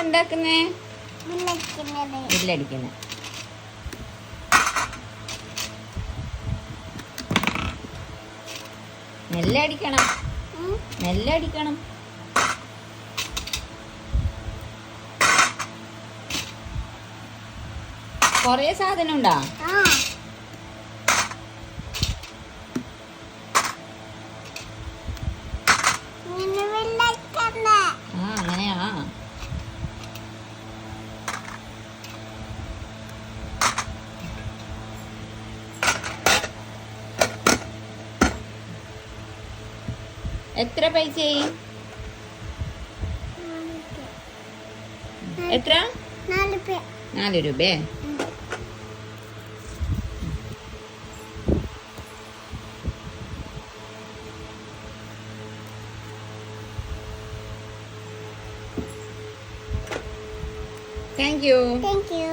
ഉണ്ടാക്കുന്നേ ബില്ലടിക്കുന്നത് നെല്ലടിക്കണം. ഉം. നെല്ലടിക്കണം. കൊറേ സാധനം ഉണ്ടാ എത്ര പൈസയായി? എത്ര? നാല് രൂപ. Thank you thank you